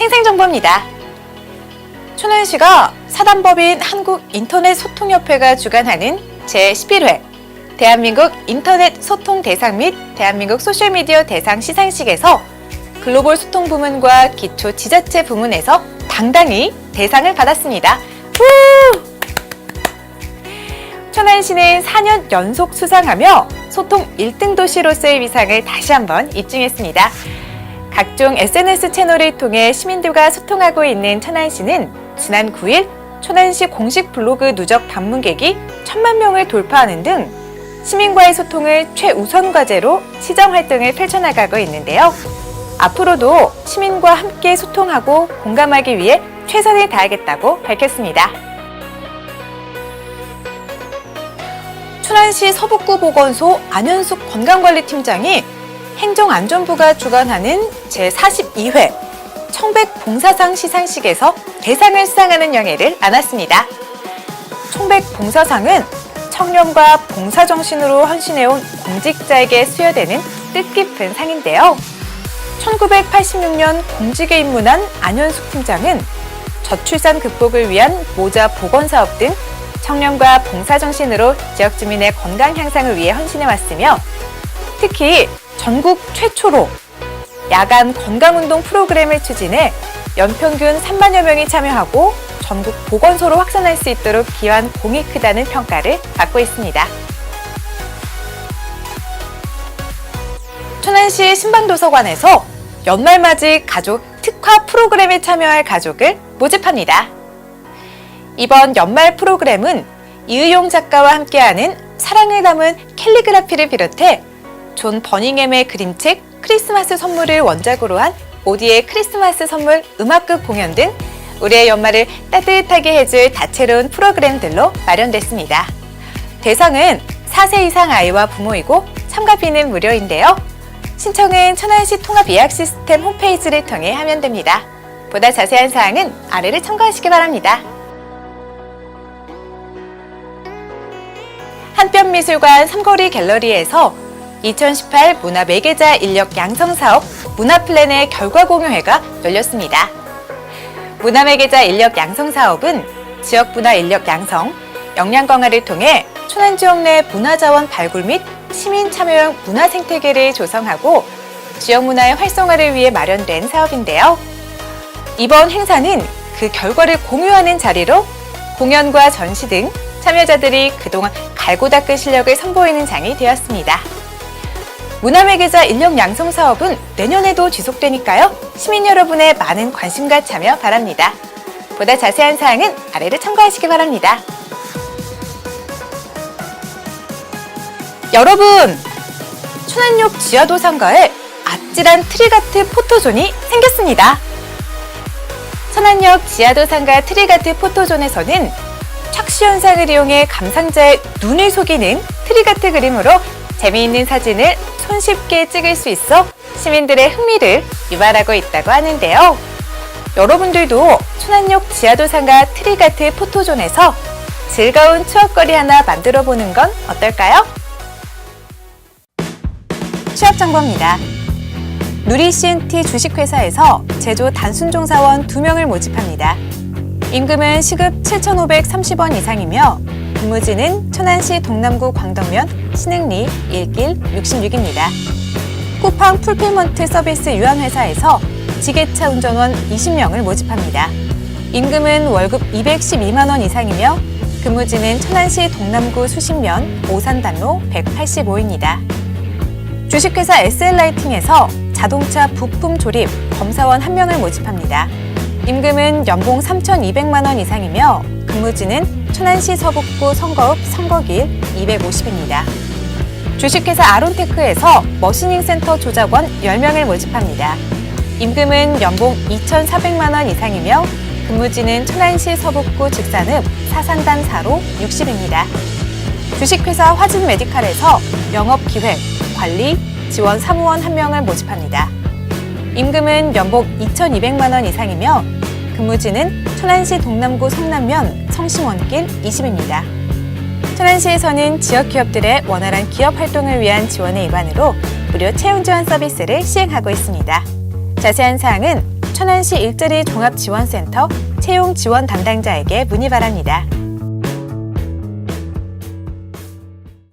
생생정보입니다. 춘원시가 사단법인 한국인터넷소통협회가 주관하는 제11회 대한민국 인터넷 소통 대상 및 대한민국 소셜미디어 대상 시상식에서 글로벌 소통 부문과 기초 지자체 부문에서 당당히 대상을 받았습니다. 후! 천안시는 4년 연속 수상하며 소통 1등 도시로서의 위상을 다시 한번 입증했습니다. 각종 SNS 채널을 통해 시민들과 소통하고 있는 천안시는 지난 9일 천안시 공식 블로그 누적 방문객이 천만 명을 돌파하는 등 시민과의 소통을 최우선 과제로 시정 활동을 펼쳐나가고 있는데요. 앞으로도 시민과 함께 소통하고 공감하기 위해 최선을 다하겠다고 밝혔습니다. 천안시 서북구 보건소 안현숙 건강관리팀장이 행정안전부가 주관하는 제42회 청백 봉사상 시상식에서 대상을 수상하는 영예를 안았습니다. 청백 봉사상은 청렴과 봉사정신으로 헌신해온 공직자에게 수여되는 뜻깊은 상인데요. 1986년 공직에 입문한 안현숙 팀장은 저출산 극복을 위한 모자 보건 사업 등 청렴과 봉사 정신으로 지역 주민의 건강 향상을 위해 헌신해 왔으며 특히 전국 최초로 야간 건강운동 프로그램을 추진해 연평균 3만여 명이 참여하고 전국 보건소로 확산할 수 있도록 기여한 공이 크다는 평가를 받고 있습니다. 천안시 신방도서관에서 연말맞이 가족 특화 프로그램에 참여할 가족을 모집합니다. 이번 연말 프로그램은 이의용 작가와 함께하는 사랑을 담은 캘리그라피를 비롯해 존 버닝햄의 그림책 크리스마스 선물을 원작으로 한 오디의 크리스마스 선물 음악극 공연 등 우리의 연말을 따뜻하게 해줄 다채로운 프로그램들로 마련됐습니다. 대상은 4세 이상 아이와 부모이고 참가비는 무료인데요. 신청은 천안시 통합 예약 시스템 홈페이지를 통해 하면 됩니다. 보다 자세한 사항은 아래를 참고하시기 바랍니다. 한편미술관 삼거리 갤러리에서 2018 문화 매개자 인력 양성 사업 문화플랜의 결과 공유회가 열렸습니다. 문화 매개자 인력 양성 사업은 지역 문화 인력 양성, 역량 강화를 통해 초난 지역 내 문화 자원 발굴 및 시민 참여형 문화 생태계를 조성하고 지역 문화의 활성화를 위해 마련된 사업인데요. 이번 행사는 그 결과를 공유하는 자리로 공연과 전시 등 참여자들이 그동안 갈고 닦은 실력을 선보이는 장이 되었습니다. 문화매개자 인력 양성 사업은 내년에도 지속되니까요. 시민 여러분의 많은 관심과 참여 바랍니다. 보다 자세한 사항은 아래를 참고하시기 바랍니다. 여러분, 천안역 지하도 상가에 아찔한 트리가트 포토존이 생겼습니다. 천안역 지하도 상가 트리가트 포토존에서는 착시 현상을 이용해 감상자의 눈을 속이는 트리가트 그림으로 재미있는 사진을 손쉽게 찍을 수 있어 시민들의 흥미를 유발하고 있다고 하는데요. 여러분들도 천안역 지하도 상가 트리가트 포토존에서 즐거운 추억거리 하나 만들어 보는 건 어떨까요? 취업 정보입니다. 누리 CNT 주식회사에서 제조 단순종 사원 2명을 모집합니다. 임금은 시급 7,530원 이상이며 근무지는 천안시 동남구 광덕면 신흥리 1길 66입니다. 쿠팡 풀필먼트 서비스 유한회사에서 지게차 운전원 20명을 모집합니다. 임금은 월급 212만원 이상이며 근무지는 천안시 동남구 수신면 오산단로 185입니다. 주식회사 SL라이팅에서 자동차 부품 조립 검사원 1명을 모집합니다. 임금은 연봉 3,200만 원 이상이며 근무지는 천안시 서북구 선거읍 선거길 250입니다. 주식회사 아론테크에서 머신닝 센터 조작원 10명을 모집합니다. 임금은 연봉 2,400만 원 이상이며 근무지는 천안시 서북구 직산읍 사산단 4로 60입니다. 주식회사 화진 메디칼에서 영업기획, 관리, 지원 사무원 1명을 모집합니다. 임금은 연봉 2,200만 원 이상이며 근무지는 천안시 동남구 성남면 성심원길 20입니다. 천안시에서는 지역 기업들의 원활한 기업 활동을 위한 지원의 일환으로 무료 채용 지원 서비스를 시행하고 있습니다. 자세한 사항은 천안시 일자리 종합지원센터 채용 지원 담당자에게 문의 바랍니다.